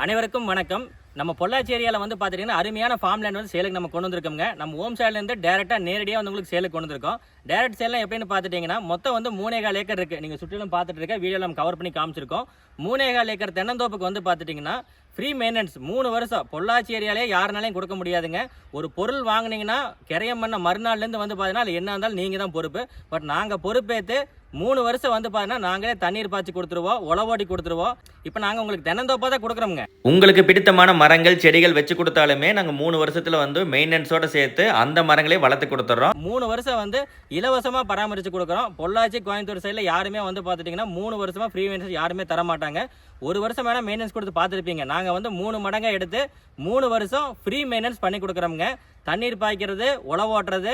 அனைவருக்கும் வணக்கம். நம்ம பொள்ளாச்சி ஏரியாவில் வந்து பார்த்துட்டிங்கன்னா அருமையான ஃபார்ம் லேண்ட் வந்து சேலுக்கு நம்ம கொண்டு வந்திருக்கோங்க நம்ம ஹோம் சைட்லேருந்து டேரெக்டாக நேரடியாக வந்து உங்களுக்கு சேலுக்கு கொண்டு வந்திருக்கோம். டேரக்ட் சேல்லாம் எப்படின்னு பார்த்துட்டிங்கன்னா மொத்தம் வந்து மூணேகால் ஏக்கர் இருக்குது நீங்கள் சுற்றிலும் பார்த்துட்டு இருக்க வீடியோவில் நம்ம கவர் பண்ணி காமிச்சிருக்கோம். மூணேகால் ஏக்கர் தென்னந்தோப்புக்கு வந்து பார்த்துட்டிங்கன்னா ஃப்ரீ மெயின்டெனன்ஸ் மூணு வருஷம். பொள்ளாச்சி ஏரியாலே யாருனாலையும் கொடுக்க முடியாதுங்க. ஒரு பொருள் வாங்குனீங்கன்னா கிரையம் பண்ண மறுநாள்லேருந்து வந்து பார்த்தீங்கன்னா அது என்ன இருந்தாலும் நீங்கள் தான் பொறுப்பு. பட் நாங்கள் பொறுப்பேற்று மூணு வருஷம் வந்து பார்த்தீங்கன்னா நாங்களே தண்ணீர் பாய்ச்சி கொடுத்துருவோம் உழவோடி கொடுத்துருவோம். இப்போ நாங்கள் உங்களுக்கு தென்னந்தோப்பாக தான் கொடுக்குறோங்க உங்களுக்கு பிடித்தமான மரங்கள் செடிகள் வச்சு கொடுத்தாலுமே நாங்கள் மூணு வருஷத்தில் வந்து மெயின்டெனன்ஸோட சேர்த்து அந்த மரங்களே வளர்த்து கொடுத்துட்றோம் மூணு வருஷம் வந்து இலவசமாக பராமரித்து கொடுக்குறோம். பொள்ளாச்சி கோயம்புத்தூர் சைடில் யாருமே வந்து பார்த்துட்டிங்கன்னா மூணு வருஷமாக ஃப்ரீ மெயின்டெனன்ஸ் யாருமே தர மாட்டாங்க ஒரு வருஷம் வேணால் மெயின்டெனன்ஸ் கொடுத்து பார்த்துருப்பீங்க நாங்கள் வந்து மூணு மடங்காக எடுத்து மூணு வருஷம் ஃப்ரீ மெயின்டெனன்ஸ் பண்ணி கொடுக்குறோங்க தண்ணீர் பாய்க்கிறது உழவு ஓட்டுறது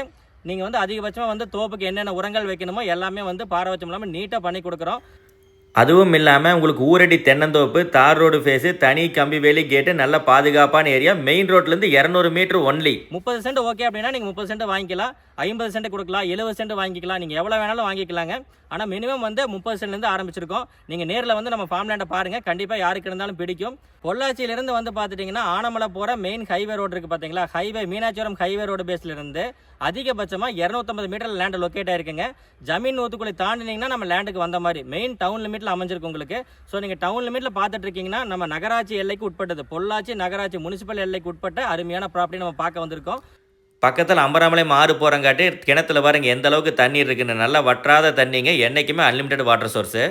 நீங்கள் வந்து அதிகபட்சமாக வந்து தோப்புக்கு என்னென்ன உரங்கள் வைக்கணுமோ எல்லாமே வந்து பாரபட்சம் இல்லாமல் நீட்டாக பண்ணி கொடுக்குறோம். அதுவும் இல்லாமல் உங்களுக்கு ஊரடி தென்னந்தோப்பு தார் ரோடு ஃபேஸு தனி கம்பி வேலி கேட்டு நல்ல பாதுகாப்பான ஏரியா மெயின் ரோட்லேருந்து இரநூறு மீட்டர் ஒன்லி முப்பது சென்ட் ஓகே அப்படின்னா நீங்கள் முப்பது சென்ட் வாங்கிக்கலாம். ஐம்பது சென்ட் கொடுக்கலாம் எழுபது சென்ட் வாங்கிக்கலாம். நீங்கள் எவ்வளோ வேணாலும் வாங்கிக்கலாங்க. ஆனால் மினிமம் வந்து முப்பது சென்ட்லேருந்து ஆரம்பிச்சிருக்கோம். நீங்கள் நேரில் வந்து நம்ம ஃபார்ம் லேண்டை பாருங்கள் கண்டிப்பாக யாருக்கு இருந்தாலும் பிடிக்கும். பொள்ளாச்சியிலேருந்து வந்து பார்த்துட்டிங்கன்னா ஆனமலை போகிற மெயின் ஹைவே ரோடு இருக்குது பார்த்தீங்களா ஹைவே மீனாட்சிபுரம் ஹைவே ரோடு பேஸ்லேருந்து அதிகபட்சமாக இரநூத்தம்பது மீட்டர் லேண்டு லொக்கேட் ஆயிருக்குங்க. ஜமீன் ஊத்துக்குள்ளே தாண்டினீங்கன்னா நம்ம லேண்டுக்கு வந்த மாதிரி. மெயின் டவுன் லிமிட்டில் அமைஞ்சிருக்கு உங்களுக்கு. ஸோ நீங்கள் டவுன் லிமிட்டில் பார்த்துட்டு இருக்கீங்கன்னா நம்ம நகராட்சி எல்லைக்கு உட்பட்டது பொள்ளாச்சி நகராட்சி முனிசிபல் எல்லைக்கு உட்பட்ட அருமையான ப்ராப்பர்ட்டி நம்ம பார்க்க வந்திருக்கோம். பக்கத்தில் அம்பராமலை மாறு போகிறங்காட்டி கிணத்துல பாருங்க எந்த அளவுக்கு தண்ணீர் இருக்குன்னு. நல்லா வற்றாத தண்ணிங்க என்றைக்குமே அன்லிமிட்டெட் வாட்டர் சோர்ஸு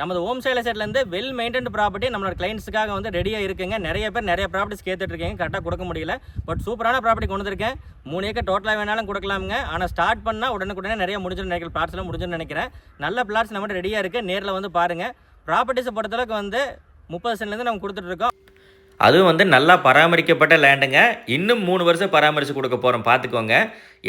நமது ஹோம் சைல செட்லேருந்து வெல் மெயின்டைன்ட் ப்ராப்பர்ட்டி நம்மளோட கிளைண்ட்ஸுக்காக வந்து ரெடியாக இருக்குங்க. நிறைய பேர் நிறைய ப்ராப்பர்ட்டிஸ் கேட்டுட்ருக்கீங்க கரெக்டாக கொடுக்க முடியல. பட் சூப்பரான ப்ராப்பர்ட்டி கொண்டு வந்திருக்கேன். மூணு ஏக்கர் டோட்டலாக வேணாலும் கொடுக்கலாமுங்க. ஆனால் ஸ்டார்ட் பண்ணால் உடனுக்குடனே நிறைய முடிஞ்சுன்னு நினைக்கிற பிளாட்ஸ்லாம் முடிஞ்சுன்னு நினைக்கிறேன். நல்ல பிளாட்ஸ் நம்மகிட்ட ரெடியாக இருக்குது நேரில் வந்து பாருங்கள் ப்ராப்பர்ட்டிஸை பொறுத்தளவுக்கு வந்து முப்பது சென்ட்லேருந்து நம்ம கொடுத்துட்ருக்கோம். அதுவும் வந்து நல்லா பராமரிக்கப்பட்ட லேண்டுங்க இன்னும் மூணு வருஷம் பராமரித்து கொடுக்க போகிறோம் பார்த்துக்கோங்க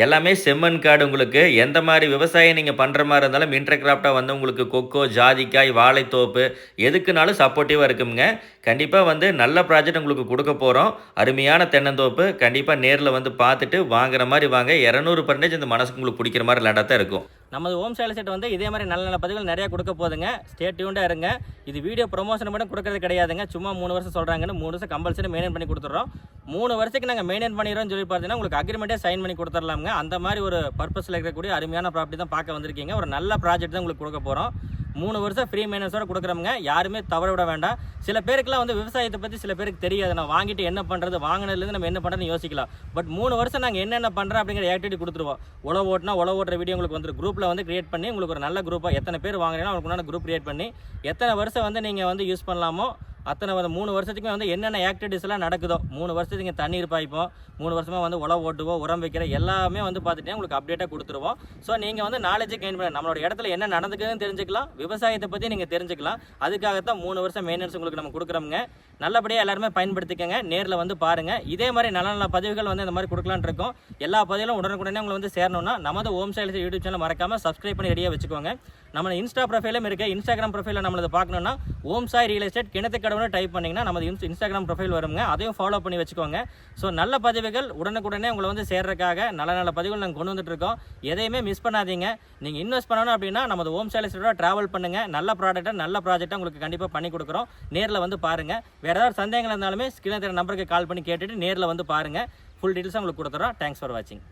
எல்லாமே செம்மண் காடு உங்களுக்கு. எந்த மாதிரி விவசாயம் நீங்கள் பண்ணுற மாதிரி இருந்தாலும் இன்டர் கிராஃப்டாக வந்து உங்களுக்கு கொக்கோ ஜாதிக்காய் வாழைத்தோப்பு எதுக்குனாலும் சப்போர்ட்டிவாக இருக்குங்க கண்டிப்பாக வந்து நல்ல ப்ராஜெக்ட் உங்களுக்கு கொடுக்க போகிறோம் அருமையான தென்னந்தோப்பு. கண்டிப்பாக நேரில் வந்து பார்த்துட்டு வாங்குற மாதிரி வாங்க. இரநூறு பர்சன்டேஜ் இந்த மனசுக்கு உங்களுக்கு பிடிக்கிற மாதிரி லேண்டாக தான் இருக்கும். நமது ஹோம் சைல செட் வந்து இதே மாதிரி நல்ல நல்ல பதிவுகள் நிறைய கொடுக்க போகுதுங்க. ஸ்டே டியூண்டாக இருங்க. இது வீடியோ ப்ரொமோஷன் மட்டும் கொடுக்கறது கிடையாதுங்க. சும்மா மூணு வருஷம் சொல்கிறாங்கன்னு மூணு வருஷம் கம்பல்சரி மெயின்டைன் பண்ணி கொடுத்துட்றோம். மூணு வருஷத்துக்கு நாங்கள் மெயின்டைன் பண்ணிடுறோம்னு சொல்லி பார்த்தீங்கன்னா உங்களுக்கு அக்ரிமெண்ட்டே சைன் பண்ணி கொடுத்துடலாமுங்க. அந்த மாதிரி ஒரு பர்பஸில் இருக்கக்கூடிய அருமையான ப்ராப்பர்ட்டி தான் பார்க்க வந்திருக்கீங்க. ஒரு நல்ல ப்ராஜெக்ட் தான் உங்களுக்கு கொடுக்க போகிறோம் மூணு வருஷம் ஃப்ரீ மைனஸோட கொடுக்குறவங்க யாருமே தவற விட வேண்டாம். சில பேருக்குலாம் வந்து விவசாயத்தை பற்றி சில பேருக்கு தெரியாது. நான் வாங்கிட்டு என்ன பண்ணுறது வாங்கினதுலேருந்து நம்ம என்ன பண்ணுறதுன்னு யோசிக்கலாம். பட் மூணு வருஷம் நாங்கள் என்னென்ன பண்ணுறோம் அப்படிங்கிற ஆக்டிவிட்டி கொடுத்துருவோம். உழவு ஓட்டினா உழவு ஓட்டுற வீடியோ உங்களுக்கு வந்து குரூப்பில் வந்து கிரியேட் பண்ணி உங்களுக்கு ஒரு நல்ல குரூப்பாக எத்தனை பேர் வாங்குறீங்களோ அவங்களுக்கு குரூப் கிரியேட் பண்ணி எத்தனை வருஷம் வந்து நீங்கள் வந்து யூஸ் பண்ணலாமோ அத்தனை வந்து மூணு வருஷத்துக்குமே வந்து என்னென்ன ஆக்டிவிட்டிஸ்லாம் நடக்குதோ மூணு வருஷத்துக்கு இங்கே தண்ணீர் பாய்ப்போம் மூணு வருஷமாக வந்து உழவு ஓட்டுவோம் உரம் வைக்கிற எல்லாமே வந்து பார்த்துட்டு உங்களுக்கு அப்டேட்டாக கொடுத்துருவோம். ஸோ நீங்கள் வந்து நாலேஜ் கெயின் பண்ண நம்மளோட இடத்துல என்ன நடந்துக்குதுன்னு தெரிஞ்சுக்கலாம் விவசாயத்தை பற்றி நீங்கள் தெரிஞ்சுக்கலாம். அதுக்காகத்தான் மூணு வருஷம் மெயின்டெனன்ஸ் உங்களுக்கு நம்ம கொடுக்குறோங்க நல்லபடியாக எல்லாருமே பயன்படுத்திக்கங்க நேரில் வந்து பாருங்கள் இதே மாதிரி நல்ல நல்ல பதிவுகள் வந்து இந்த மாதிரி கொடுக்கலான்னு இருக்கோம். எல்லா பதிவுகளும் உடனுக்குடனே உங்களை வந்து சேரணும்னா நமது ஓம் சைல்ஸ் யூடியூப் சேனல் மறக்காமல் சப்ஸ்கிரைப் பண்ணி ரெடியாக வச்சுக்கோங்க. நம்ம இன்ஸ்டா ப்ரொஃபைலும் இருக்குது இன்ஸ்டாகிராம் ப்ரொஃபைலில் நம்மளது பார்க்கணுன்னா ஓம் சாய் ரியல் எஸ்டேட் கிணத்துக்கடை கடவுன்னு டைப் பண்ணிங்கன்னா நமது இன்ஸ் இன்ஸ்டாகிராம் ப்ரொஃபைல் வருங்க. அதையும் ஃபாலோ பண்ணி வச்சுக்கோங்க. ஸோ நல்ல பதிவுகள் உடனுக்குடனே உங்களை வந்து சேர்றதுக்காக நல்ல நல்ல பதிவுகள் நாங்கள் கொண்டு வந்துட்டு இருக்கோம். எதையுமே மிஸ் பண்ணாதீங்க. நீங்கள் இன்வெஸ்ட் பண்ணணும் அப்படின்னா நமது ஓம் சேலஸோட ட்ராவல் பண்ணுங்கள் நல்ல ப்ராடக்ட்டாக நல்ல ப்ராஜெக்டாக உங்களுக்கு கண்டிப்பாக பண்ணி கொடுக்குறோம். நேரில் வந்து பாருங்கள் வேறு ஏதாவது சந்தேகங்கள் இருந்தாலுமே ஸ்கிரீன் நம்பருக்கு கால் பண்ணி கேட்டுட்டு நேரில் வந்து பாருங்கள் ஃபுல் டீட்டெயில்ஸ் உங்களுக்கு கொடுத்துறோம். தேங்க்ஸ் ஃபார் வாட்சிங்